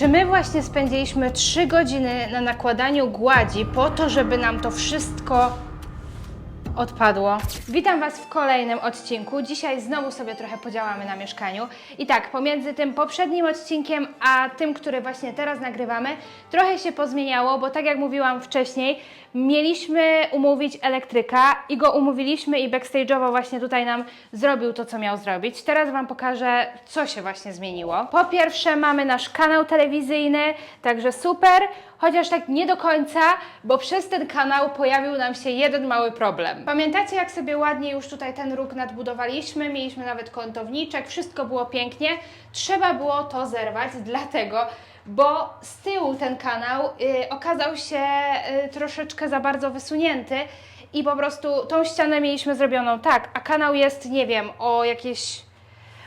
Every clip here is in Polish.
Czy my właśnie spędziliśmy 3 godziny na nakładaniu gładzi po to, żeby nam to wszystko odpadło. Witam Was w kolejnym odcinku. Dzisiaj znowu sobie trochę podziałamy na mieszkaniu. I tak, pomiędzy tym poprzednim odcinkiem, a tym, który właśnie teraz nagrywamy, trochę się pozmieniało, bo tak jak mówiłam wcześniej, mieliśmy umówić elektryka i go umówiliśmy i backstage'owo właśnie tutaj nam zrobił to, co miał zrobić. Teraz Wam pokażę, co się właśnie zmieniło. Po pierwsze mamy nasz kanał telewizyjny, także super, chociaż tak nie do końca, bo przez ten kanał pojawił nam się jeden mały problem. Pamiętacie, jak sobie ładnie już tutaj ten róg nadbudowaliśmy, mieliśmy nawet kątowniczek, wszystko było pięknie. Trzeba było to zerwać, dlatego, bo z tyłu ten kanał y, okazał się y, troszeczkę za bardzo wysunięty i po prostu tą ścianę mieliśmy zrobioną tak, a kanał jest, nie wiem, o jakieś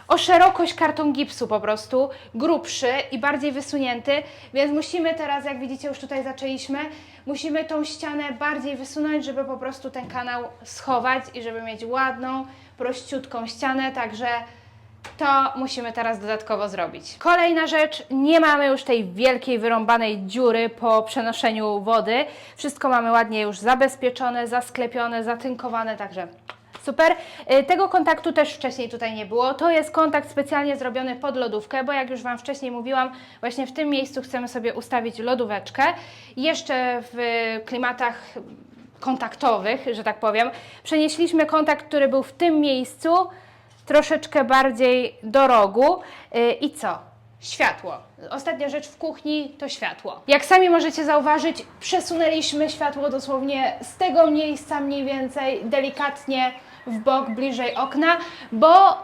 o szerokość karton gipsu po prostu, grubszy i bardziej wysunięty, więc musimy teraz, jak widzicie, już tutaj zaczęliśmy, musimy tą ścianę bardziej wysunąć, żeby po prostu ten kanał schować i żeby mieć ładną, prościutką ścianę, także to musimy teraz dodatkowo zrobić. Kolejna rzecz, nie mamy już tej wielkiej wyrąbanej dziury po przenoszeniu wody. Wszystko mamy ładnie już zabezpieczone, zasklepione, zatynkowane, także Super. Y, Tego kontaktu też wcześniej tutaj nie było. To jest kontakt specjalnie zrobiony pod lodówkę, bo jak już Wam wcześniej mówiłam, właśnie w tym miejscu chcemy sobie ustawić lodóweczkę. Jeszcze w klimatach kontaktowych, że tak powiem, przenieśliśmy kontakt, który był w tym miejscu, troszeczkę bardziej do rogu. Y, I co? Światło. Ostatnia rzecz w kuchni to światło. Jak sami możecie zauważyć, przesunęliśmy światło dosłownie z tego miejsca mniej więcej delikatnie w bok, bliżej okna, bo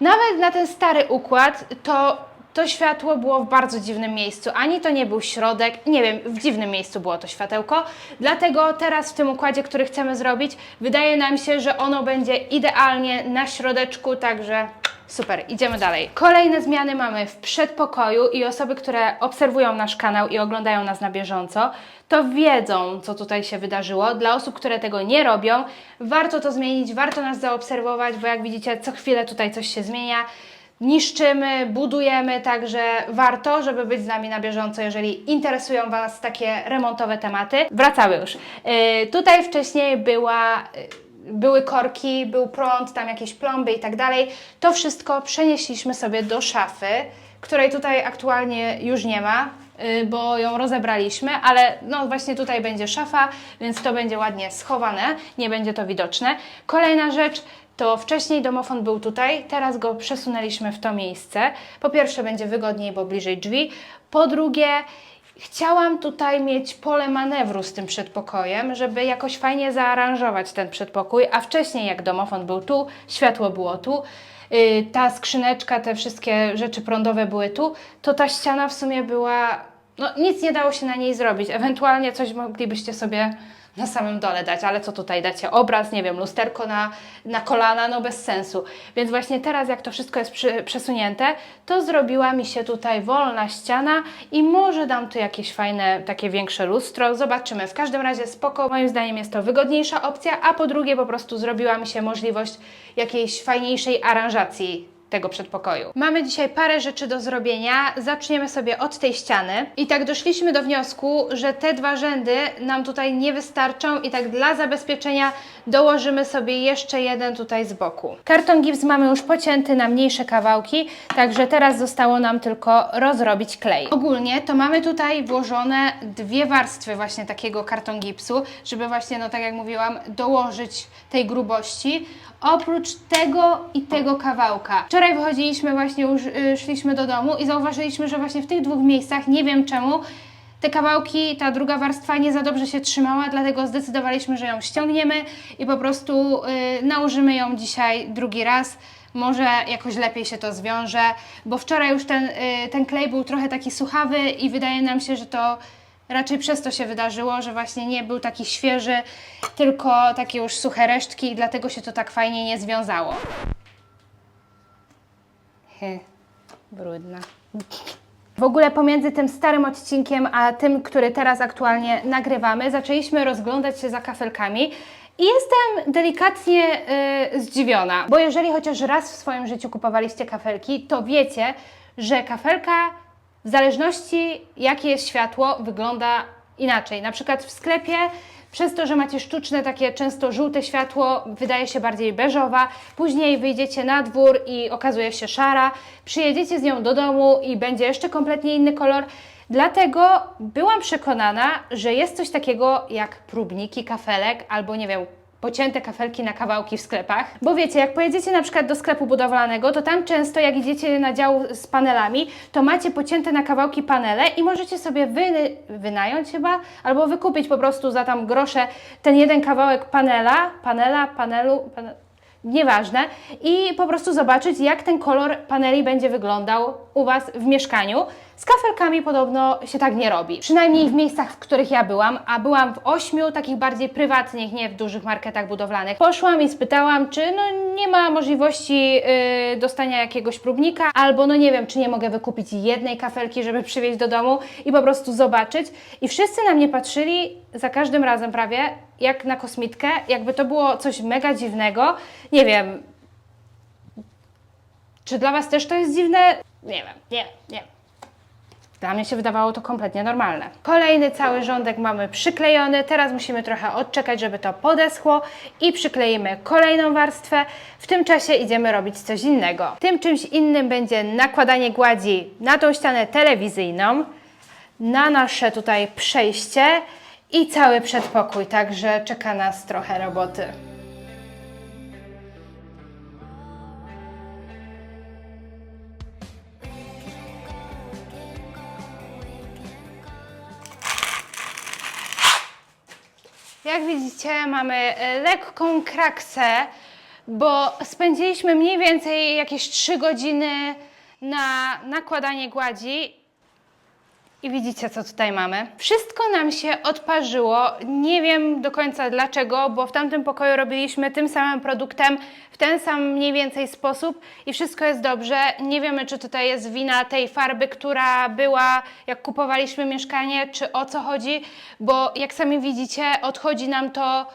nawet na ten stary układ to to światło było w bardzo dziwnym miejscu. Ani to nie był środek, nie wiem, w dziwnym miejscu było to światełko. Dlatego teraz w tym układzie, który chcemy zrobić, wydaje nam się, że ono będzie idealnie na środeczku, także super, idziemy dalej. Kolejne zmiany mamy w przedpokoju i osoby, które obserwują nasz kanał i oglądają nas na bieżąco, to wiedzą, co tutaj się wydarzyło. Dla osób, które tego nie robią, warto to zmienić, warto nas zaobserwować, bo jak widzicie, co chwilę tutaj coś się zmienia niszczymy, budujemy, także warto, żeby być z nami na bieżąco, jeżeli interesują Was takie remontowe tematy. Wracały już. Yy, tutaj wcześniej była. Yy, były korki, był prąd, tam jakieś plomby i tak dalej. To wszystko przenieśliśmy sobie do szafy, której tutaj aktualnie już nie ma, yy, bo ją rozebraliśmy, ale no właśnie tutaj będzie szafa, więc to będzie ładnie schowane, nie będzie to widoczne. Kolejna rzecz, to wcześniej domofon był tutaj, teraz go przesunęliśmy w to miejsce. Po pierwsze będzie wygodniej, bo bliżej drzwi. Po drugie, chciałam tutaj mieć pole manewru z tym przedpokojem, żeby jakoś fajnie zaaranżować ten przedpokój, a wcześniej jak domofon był tu, światło było tu, yy, ta skrzyneczka, te wszystkie rzeczy prądowe były tu, to ta ściana w sumie była, no nic nie dało się na niej zrobić. Ewentualnie coś moglibyście sobie na samym dole dać, ale co tutaj dacie? Obraz, nie wiem, lusterko na, na kolana, no bez sensu. Więc właśnie teraz, jak to wszystko jest przy, przesunięte, to zrobiła mi się tutaj wolna ściana i może dam tu jakieś fajne, takie większe lustro. Zobaczymy. W każdym razie spoko, moim zdaniem jest to wygodniejsza opcja, a po drugie po prostu zrobiła mi się możliwość jakiejś fajniejszej aranżacji tego przedpokoju. Mamy dzisiaj parę rzeczy do zrobienia. Zaczniemy sobie od tej ściany. I tak doszliśmy do wniosku, że te dwa rzędy nam tutaj nie wystarczą i tak dla zabezpieczenia dołożymy sobie jeszcze jeden tutaj z boku. Karton gips mamy już pocięty na mniejsze kawałki, także teraz zostało nam tylko rozrobić klej. Ogólnie to mamy tutaj włożone dwie warstwy właśnie takiego karton gipsu, żeby właśnie, no tak jak mówiłam, dołożyć tej grubości. Oprócz tego i tego kawałka. Wczoraj wychodziliśmy właśnie, już y, szliśmy do domu i zauważyliśmy, że właśnie w tych dwóch miejscach, nie wiem czemu, te kawałki, ta druga warstwa nie za dobrze się trzymała, dlatego zdecydowaliśmy, że ją ściągniemy i po prostu y, nałożymy ją dzisiaj drugi raz. Może jakoś lepiej się to zwiąże, bo wczoraj już ten, y, ten klej był trochę taki suchawy i wydaje nam się, że to raczej przez to się wydarzyło, że właśnie nie był taki świeży, tylko takie już suche resztki i dlatego się to tak fajnie nie związało. He, brudna. W ogóle pomiędzy tym starym odcinkiem, a tym, który teraz aktualnie nagrywamy, zaczęliśmy rozglądać się za kafelkami i jestem delikatnie y, zdziwiona, bo jeżeli chociaż raz w swoim życiu kupowaliście kafelki, to wiecie, że kafelka w zależności jakie jest światło, wygląda inaczej. Na przykład w sklepie przez to, że macie sztuczne takie często żółte światło, wydaje się bardziej beżowa. Później wyjdziecie na dwór i okazuje się szara. Przyjedziecie z nią do domu i będzie jeszcze kompletnie inny kolor. Dlatego byłam przekonana, że jest coś takiego jak próbniki kafelek albo nie wiem, pocięte kafelki na kawałki w sklepach. Bo wiecie, jak pojedziecie na przykład do sklepu budowlanego, to tam często jak idziecie na dział z panelami, to macie pocięte na kawałki panele i możecie sobie wy, wynająć chyba, albo wykupić po prostu za tam grosze ten jeden kawałek panela, panela, panelu, panel, nieważne, i po prostu zobaczyć, jak ten kolor paneli będzie wyglądał u Was w mieszkaniu. Z kafelkami podobno się tak nie robi. Przynajmniej w miejscach, w których ja byłam, a byłam w ośmiu takich bardziej prywatnych, nie w dużych marketach budowlanych. Poszłam i spytałam, czy no nie ma możliwości yy, dostania jakiegoś próbnika, albo no nie wiem, czy nie mogę wykupić jednej kafelki, żeby przywieźć do domu i po prostu zobaczyć. I wszyscy na mnie patrzyli za każdym razem prawie, jak na kosmitkę, jakby to było coś mega dziwnego. Nie wiem, czy dla Was też to jest dziwne? Nie wiem, nie, nie. Dla mnie się wydawało to kompletnie normalne. Kolejny cały rządek mamy przyklejony. Teraz musimy trochę odczekać, żeby to podeschło i przykleimy kolejną warstwę. W tym czasie idziemy robić coś innego. Tym czymś innym będzie nakładanie gładzi na tą ścianę telewizyjną, na nasze tutaj przejście i cały przedpokój. Także czeka nas trochę roboty. Jak widzicie, mamy e, lekką kraksę, bo spędziliśmy mniej więcej jakieś 3 godziny na nakładanie gładzi. I widzicie, co tutaj mamy. Wszystko nam się odparzyło. Nie wiem do końca dlaczego, bo w tamtym pokoju robiliśmy tym samym produktem w ten sam mniej więcej sposób i wszystko jest dobrze. Nie wiemy, czy tutaj jest wina tej farby, która była, jak kupowaliśmy mieszkanie, czy o co chodzi, bo jak sami widzicie, odchodzi nam to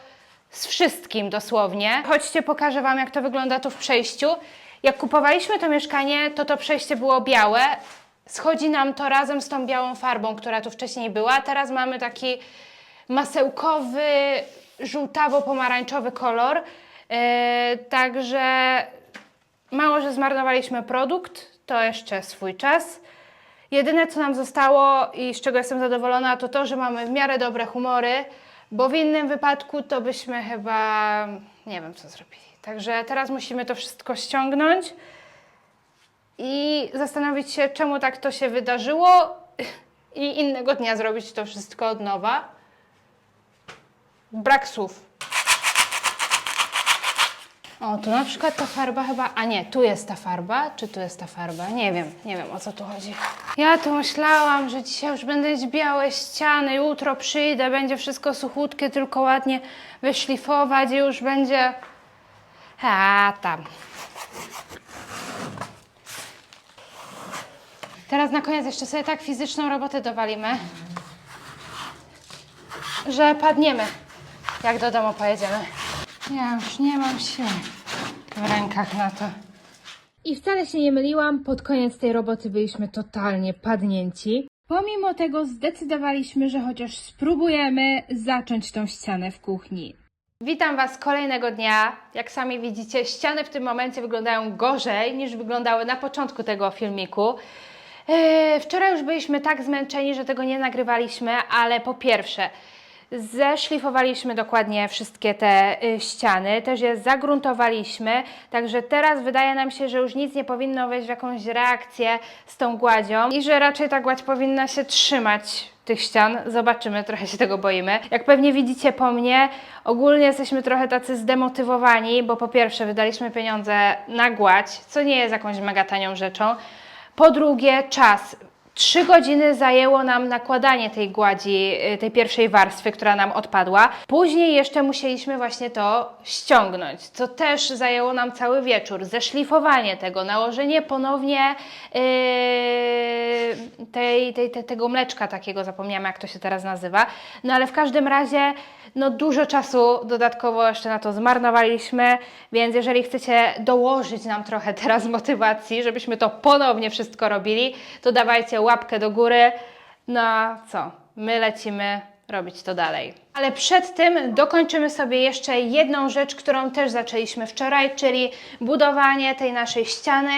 z wszystkim dosłownie. Chodźcie, pokażę Wam, jak to wygląda tu w przejściu. Jak kupowaliśmy to mieszkanie, to to przejście było białe. Schodzi nam to razem z tą białą farbą, która tu wcześniej była. Teraz mamy taki masełkowy, żółtawo-pomarańczowy kolor. Yy, także mało, że zmarnowaliśmy produkt, to jeszcze swój czas. Jedyne, co nam zostało i z czego jestem zadowolona, to to, że mamy w miarę dobre humory, bo w innym wypadku to byśmy chyba nie wiem, co zrobili. Także teraz musimy to wszystko ściągnąć i zastanowić się, czemu tak to się wydarzyło i innego dnia zrobić to wszystko od nowa. Brak słów. O, tu na przykład ta farba chyba, a nie, tu jest ta farba, czy tu jest ta farba? Nie wiem, nie wiem o co tu chodzi. Ja tu myślałam, że dzisiaj już będę mieć białe ściany, jutro przyjdę, będzie wszystko suchutkie, tylko ładnie wyszlifować i już będzie... A, tam. Teraz na koniec jeszcze sobie tak fizyczną robotę dowalimy, że padniemy, jak do domu pojedziemy. Ja już nie mam siły w rękach na to. I wcale się nie myliłam, pod koniec tej roboty byliśmy totalnie padnięci. Pomimo tego zdecydowaliśmy, że chociaż spróbujemy zacząć tą ścianę w kuchni. Witam Was kolejnego dnia. Jak sami widzicie, ściany w tym momencie wyglądają gorzej niż wyglądały na początku tego filmiku. Eee, Wczoraj już byliśmy tak zmęczeni, że tego nie nagrywaliśmy, ale po pierwsze, zeszlifowaliśmy dokładnie wszystkie te y, ściany, też je zagruntowaliśmy, także teraz wydaje nam się, że już nic nie powinno wejść w jakąś reakcję z tą gładzią i że raczej ta gładź powinna się trzymać tych ścian. Zobaczymy, trochę się tego boimy. Jak pewnie widzicie po mnie, ogólnie jesteśmy trochę tacy zdemotywowani, bo po pierwsze wydaliśmy pieniądze na gładź, co nie jest jakąś mega tanią rzeczą. Po drugie, czas. Trzy godziny zajęło nam nakładanie tej gładzi, y, tej pierwszej warstwy, która nam odpadła. Później jeszcze musieliśmy właśnie to ściągnąć, co też zajęło nam cały wieczór. Zeszlifowanie tego, nałożenie ponownie yy, tej, tej, tej, tego mleczka takiego, zapomniałam jak to się teraz nazywa. No ale w każdym razie no dużo czasu dodatkowo jeszcze na to zmarnowaliśmy, więc jeżeli chcecie dołożyć nam trochę teraz motywacji, żebyśmy to ponownie wszystko robili, to dawajcie łapkę do góry. No co? My lecimy robić to dalej. Ale przed tym dokończymy sobie jeszcze jedną rzecz, którą też zaczęliśmy wczoraj, czyli budowanie tej naszej ściany.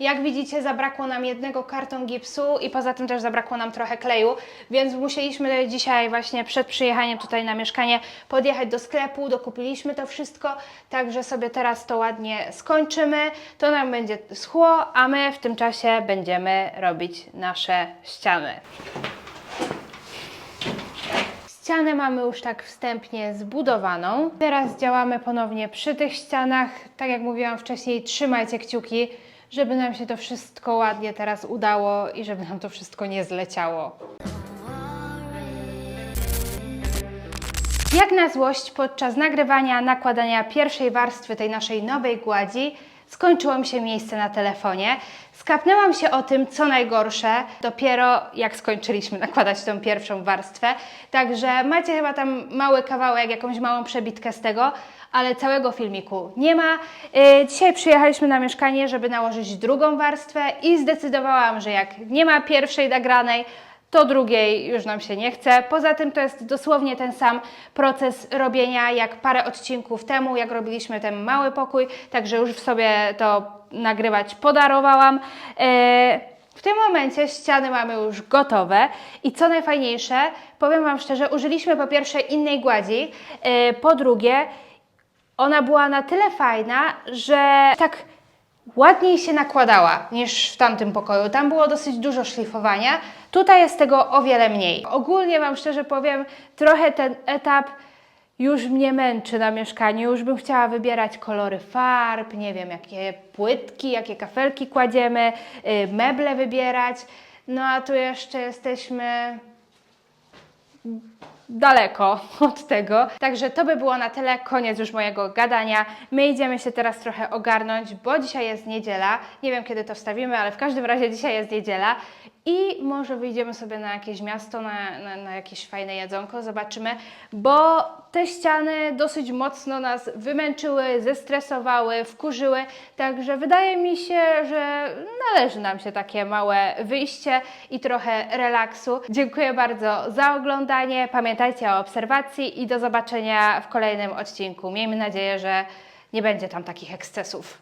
Jak widzicie, zabrakło nam jednego karton gipsu i poza tym też zabrakło nam trochę kleju, więc musieliśmy dzisiaj właśnie przed przyjechaniem tutaj na mieszkanie podjechać do sklepu, dokupiliśmy to wszystko, także sobie teraz to ładnie skończymy. To nam będzie schło, a my w tym czasie będziemy robić nasze ściany. Ścianę mamy już tak wstępnie zbudowaną. Teraz działamy ponownie przy tych ścianach. Tak jak mówiłam wcześniej, trzymajcie kciuki, żeby nam się to wszystko ładnie teraz udało i żeby nam to wszystko nie zleciało. Jak na złość, podczas nagrywania, nakładania pierwszej warstwy tej naszej nowej gładzi, skończyło mi się miejsce na telefonie. Skapnęłam się o tym, co najgorsze, dopiero jak skończyliśmy nakładać tą pierwszą warstwę. Także macie chyba tam mały kawałek, jakąś małą przebitkę z tego, ale całego filmiku nie ma. Yy, Dzisiaj przyjechaliśmy na mieszkanie, żeby nałożyć drugą warstwę i zdecydowałam, że jak nie ma pierwszej nagranej, to drugiej już nam się nie chce. Poza tym to jest dosłownie ten sam proces robienia jak parę odcinków temu, jak robiliśmy ten mały pokój, także już w sobie to nagrywać podarowałam. E, W tym momencie ściany mamy już gotowe i co najfajniejsze, powiem Wam szczerze, użyliśmy po pierwsze innej gładzi, e, po drugie ona była na tyle fajna, że tak ładniej się nakładała niż w tamtym pokoju. Tam było dosyć dużo szlifowania, tutaj jest tego o wiele mniej. Ogólnie Wam szczerze powiem, trochę ten etap już mnie męczy na mieszkaniu, już bym chciała wybierać kolory farb, nie wiem, jakie płytki, jakie kafelki kładziemy, y, meble wybierać. No a tu jeszcze jesteśmy daleko od tego. Także to by było na tyle. Koniec już mojego gadania. My idziemy się teraz trochę ogarnąć, bo dzisiaj jest niedziela. Nie wiem kiedy to wstawimy, ale w każdym razie dzisiaj jest niedziela. I może wyjdziemy sobie na jakieś miasto, na, na, na jakieś fajne jedzonko, zobaczymy, bo te ściany dosyć mocno nas wymęczyły, zestresowały, wkurzyły, także wydaje mi się, że należy nam się takie małe wyjście i trochę relaksu. Dziękuję bardzo za oglądanie, pamiętajcie o obserwacji i do zobaczenia w kolejnym odcinku. Miejmy nadzieję, że nie będzie tam takich ekscesów.